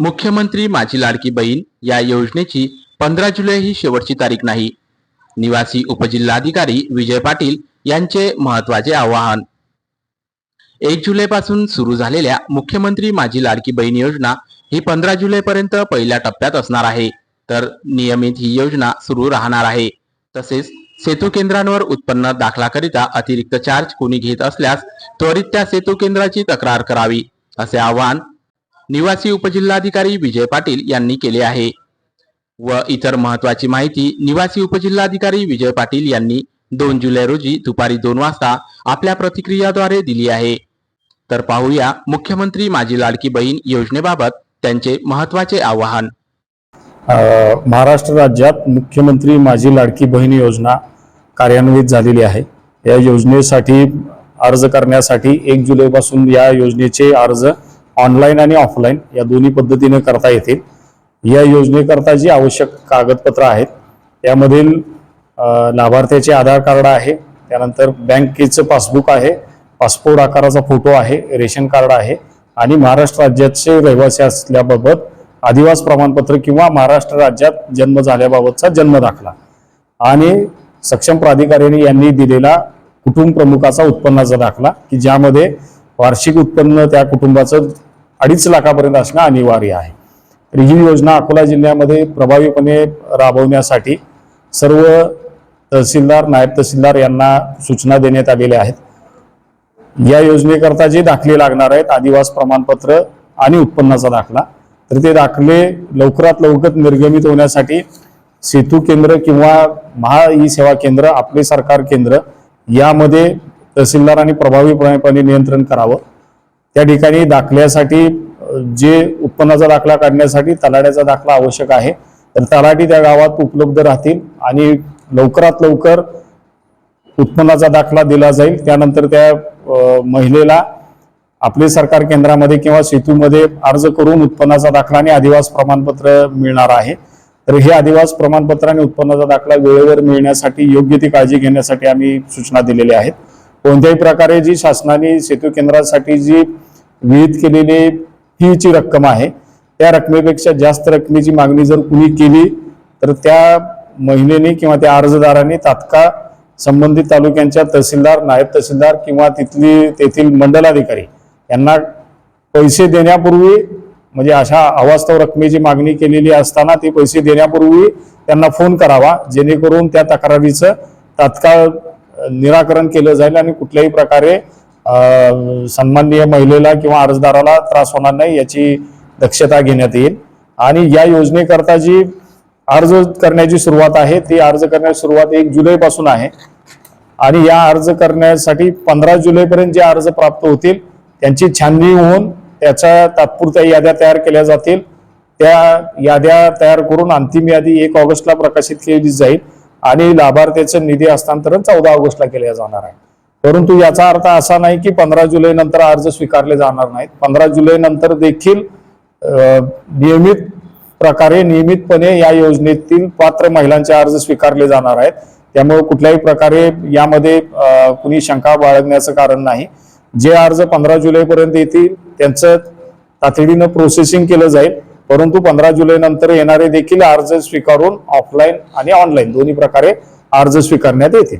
मुख्यमंत्री माझी लाडकी बहीण या योजनेची पंधरा जुलै ही शेवटची तारीख नाही. निवासी उपजिल्हाधिकारी विजय पाटील यांचे महत्त्वाचे आवाहन. एक जुलैपासून सुरू झालेल्या मुख्यमंत्री माझी लाडकी बहीण योजना ही पंधरा जुलैपर्यंत पहिल्या टप्प्यात असणार आहे. तर नियमित ही योजना सुरू राहणार आहे. तसेच सेतू केंद्रांवर उत्पन्न दाखलाकरिता अतिरिक्त चार्ज कोणी घेत असल्यास त्वरित त्या सेतू केंद्राची तक्रार करावी असे आवाहन निवासी उपजिल्हाधिकारी विजय पाटील यांनी केले आहे. व इतर महत्वाची माहिती निवासी उपजिल्हाधिकारी विजय पाटील यांनी दोन जुलै रोजी दुपारी दोन वाजता आपल्या प्रतिक्रियाद्वारे दिली आहे. तर पाहूया मुख्यमंत्री माझी लाडकी बहीण योजनेबाबत त्यांचे महत्त्वाचे आवाहन. महाराष्ट्र राज्यात मुख्यमंत्री माझी लाडकी बहीण योजना कार्यान्वित झालेली आहे. या योजनेसाठी अर्ज करण्यासाठी एक जुलैपासून या योजनेचे अर्ज ऑनलाईन आणि ऑफलाईन या दोन्ही पद्धतीने करता येतील. या योजनेकरता जी आवश्यक कागदपत्र आहेत त्यामधील लाभार्थ्याचे आधार कार्ड आहे त्यानंतर बँकेचं पासबुक आहे पासपोर्ट आकाराचा फोटो आहे रेशन कार्ड आहे आणि महाराष्ट्र राज्याचे रहिवासी असल्याबाबत आदिवास प्रमाणपत्र किंवा महाराष्ट्र राज्यात जन्म झाल्याबाबतचा जन्म दाखला. आणि सक्षम प्राधिकारीने यांनी दिलेला कुटुंब प्रमुखाचा उत्पन्नाचा दाखला की ज्यामध्ये वार्षिक उत्पन्न त्या कुटुंबाचं अडीच लाखापर्यंत असणं अनिवार्य आहे. तर ही योजना अकोला जिल्ह्यामध्ये प्रभावीपणे राबवण्यासाठी सर्व तहसीलदार नायब तहसीलदार यांना सूचना देण्यात आलेल्या आहेत. या योजनेकरता जे दाखले लागणार आहेत आदिवास प्रमाणपत्र आणि उत्पन्नाचा दाखला तर ते दाखले लवकरात लवकर निर्गमित होण्यासाठी सेतू केंद्र किंवा महा ई सेवा केंद्र आपले सरकार केंद्र यामध्ये तहसीलदारांनी प्रभावीपणे नियंत्रण करावं. त्या ठिकाणी दाखल्यासाठी जे उत्पन्नाचा दाखला काढण्यासाठी तलाड्याचा दाखला आवश्यक आहे. तर तलाठी त्या गावात उपलब्ध राहतील आणि लवकरात लवकर उत्पन्नाचा दाखला दिला जाईल. त्यानंतर त्या महिलेला आपले सरकार केंद्रामध्ये किंवा सेतूमध्ये अर्ज करून उत्पन्नाचा दाखला आणि अधिवास प्रमाणपत्र मिळणार आहे. तर हे आदिवास प्रमाणपत्र आणि उत्पन्नाचा दाखला वेळेवर मिळण्यासाठी योग्य ती काळजी घेण्यासाठी आम्ही सूचना दिलेल्या आहेत. कोणत्याही प्रकारे जी शासनाने सेतू केंद्रासाठी जी विहित केलेली फीची रक्कम आहे त्या रकमेपेक्षा जास्त रकमेची मागणी जर कुणी केली तर त्या महिलेने किंवा त्या अर्जदाराने तात्काळ संबंधित तालुक्यांच्या तहसीलदार नायब तहसीलदार किंवा तिथली तेथील मंडलाधिकारी यांना पैसे देण्यापूर्वी म्हणजे अशा अवास्तव रकमेची मागणी केलेली असताना ते पैसे देण्यापूर्वी त्यांना फोन करावा जेणेकरून त्या तक्रारीचं तात्काळ निराकरण केलं जाईल आणि कुठल्याही प्रकारे सन्माननीय महिलेला किंवा अर्जदाराला त्रास होणार नाही याची दक्षता घेण्यात येईल. आणि या योजनेकरता जी अर्ज करण्याची सुरुवात आहे ती अर्ज करण्याची सुरुवात एक जुलैपासून आहे. आणि या अर्ज करण्यासाठी पंधरा जुलैपर्यंत जे अर्ज प्राप्त होतील त्यांची छाननी होऊन त्याच्या तात्पुरत्या याद्या तयार केल्या जातील. त्या याद्या तयार करून अंतिम यादी एक ऑगस्टला प्रकाशित केली जाईल. आणि लाभार्थ्याचं निधी हस्तांतरण चौदा ऑगस्टला केले जाणार आहे. परंतु याचा अर्थ असा नाही की पंधरा जुलै नंतर अर्ज स्वीकारले जाणार नाहीत. पंधरा जुलै नंतर देखील नियमित प्रकारे नियमितपणे या योजनेतील पात्र महिलांचे अर्ज स्वीकारले जाणार आहेत. त्यामुळे कुठल्याही प्रकारे यामध्ये कुणी शंका बाळगण्याचं कारण नाही. जे अर्ज पंधरा जुलैपर्यंत येतील त्यांचं तातडीनं प्रोसेसिंग केलं जाईल. परंतु पंधरा जुलै नंतर येणारे देखील अर्ज स्वीकारून ऑफलाईन आणि ऑनलाईन दोन्ही प्रकारे अर्ज स्वीकारण्यात येतील.